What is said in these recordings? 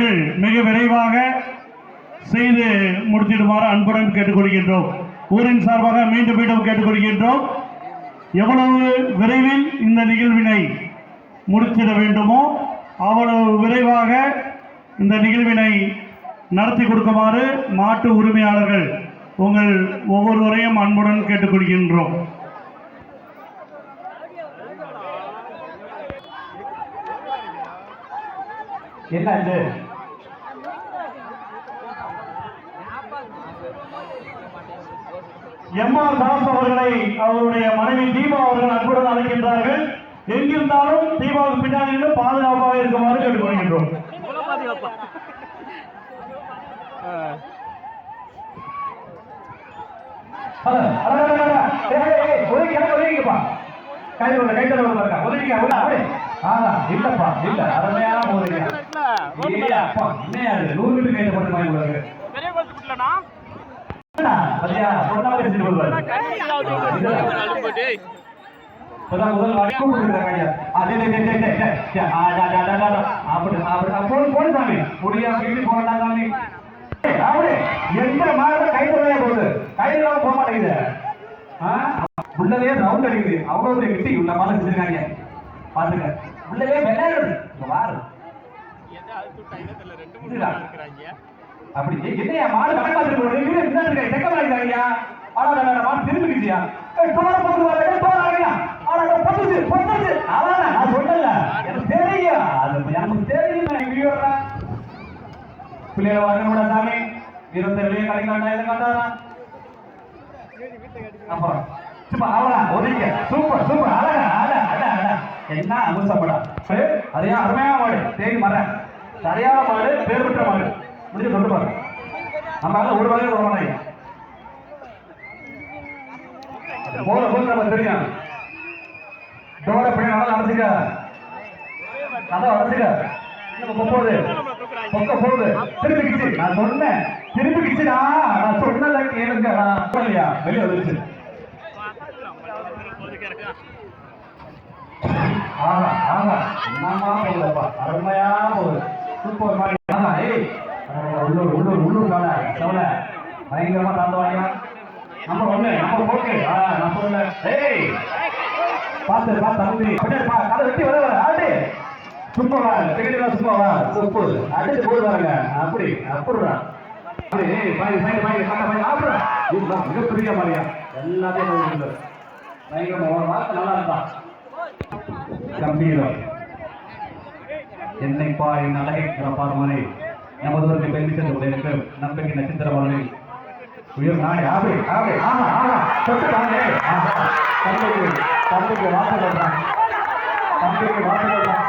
அவர்கள் மிக விரைவாக செய்து முடித்திடுமாறு அன்புடன் கேட்டுக்கொள்கின்றோம். ஊரின் சார்பாக மீண்டும் மீண்டும் கேட்டுக்கொள்கின்றோம். எவ்வளவு விரைவில் இந்த நிகழ்வினை முடித்திட வேண்டுமோ அவ்வளவு விரைவாக இந்த நிகழ்வினை நடத்தி கொடுக்குமாறு மாட்டு உரிமையாளர்கள் உங்கள் ஒவ்வொருவரையும் அன்புடன் கேட்டுக்கொள்கின்றோம். என்ன இது? எம்ஆர் தாஸ் அவர்களை அவருடைய மனைவி தீபா அவர்கள் அன்புடன் அழைக்கின்றார்கள். எங்கிருந்தாலும் தீபாவுக்கு பின்னாடி பாதுகாப்பாக இருக்குமாறு கேட்டுக்கொள்கின்றோம். இல்லப்பா இல்ல அருமையான போதுங்க நூறு மீட்டர் போட்டு வாங்கி வீட்டு உள்ளதே ரவுண்ட் அடிக்குது அவ்வளவு கிட்டி உள்ள மாதிரி செஞ்சிருக்காங்க இங்க பாரு இதுடா. அப்படி ஏய், என்னையா மாடு ஆனா நான் டோர போட்டு வர டோர ஆனா நான் பத்துச்சு நான் சொல்லல. எனக்கு தெரியும். அது எனக்கு தெரியும். நான் வீடியோடா பிள்ளைகளை வாங்கணும்டா சாமி இருபத்தி வெளியே கிடைக்காண்டா எது காண்டாரா அப்புறம் சும்மா அவ்வளோ ஒதுங்க. சூப்பர் சூப்பர் அழகா அழ அழ என்ன அமுசப்படா. அதையா அருமையான மாடு. தேடி மரேன் சரியான மாடு பேர் பெற்ற மாடு. முடிஞ்சு கொண்டு பாரு. நம்ம ஒரு வகையில் வர மாட்டாங்க போல போது நம்ம தெரியும். டோர பண்ணி நல்லா நடந்துக்க. அதான் அடைச்சிக்க போகுது பொக்க போகுது நான் சொன்னேன். திருப்பி நான் சொன்னல கேளுங்க. வெளியே வந்துருச்சு. என்னமா அருமையா போகுது. சூப்பர் மாதிரி. ஏய். உள்ளூர் உள்ளூர் உள்ளூர் பயங்கரமா தாண்டுவாங்க நம்ம ஒண்ணு நம்ம போக்கு ஆ நான் சொல்லல ஏய் பாத்து பா தம்பி. அப்படியே பா கதை வெட்டி வர வர ஆடு. சும்மா வா டிக்கெட் சும்மா வா. சூப்பு அடிச்சு போடு பாருங்க. அப்படி அப்படிடா அப்படி பாய் பாய் பாய் பாய் பாய் ஆப்ரா இது மிகப்பெரிய மாதிரியா எல்லாத்தையும் பயங்கரமா வார்த்தை நல்லா இருந்தா கம்பீரம். என்னை பாய் நமது உயர் நாடு ஆபே ஆபே. ஆமா ஆமா தாங்க ஆஹா. தந்தைக்கு தந்தைக்கு வார்த்தை சொல்றான் தந்தைக்கு வார்த்தை சொல்றான்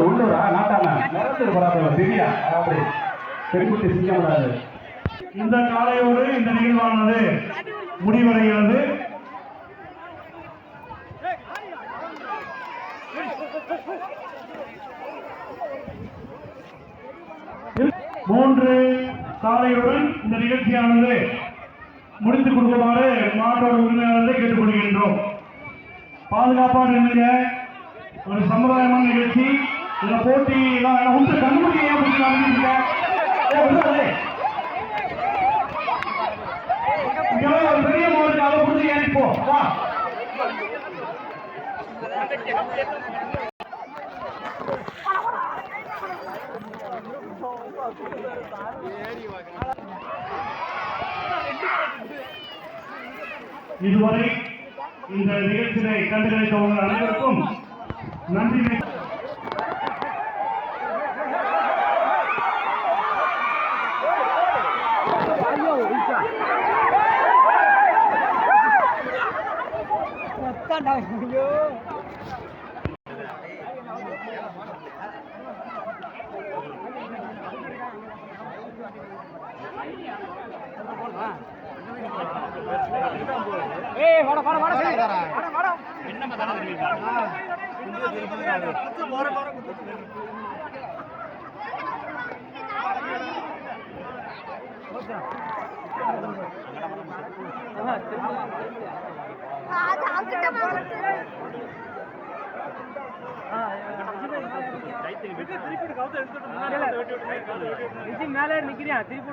உள்ளூர், நாட்டானா நிறத்தில் பராபரம் திவ்யா. அப்படி பெருங்குட்டி சிங்கமடாது இந்த காலையோடு இந்த நிகழ்வானது முடிவடைகிறது மூன்று காலையுடன் இந்த நிகழ்ச்சியானது முடித்துக் கொடுக்குமாறு மாற்றோட உரிமையாளர்களை கேட்டுக்கொள்கின்றோம். பாதுகாப்பாக இருந்த ஒரு சமுதாயமான நிகழ்ச்சி. இந்த போட்டி எல்லாம் உண்டு ஏன் பிடிச்சி ஒரு பெரிய மாடு அதை பிடிச்சி ஏறி வா. இதுவரை இந்த நிகழ்ச்சியை கண்டுகளித்த உங்கள் அனைவருக்கும் நன்றி. ஏய் வாடா வாடா வாடா சரி வாடா வாடா என்ன மதான தெரியுமா அது அங்கிட்ட போறது விஜய் மேலே நிக்கிறியா திருப்பி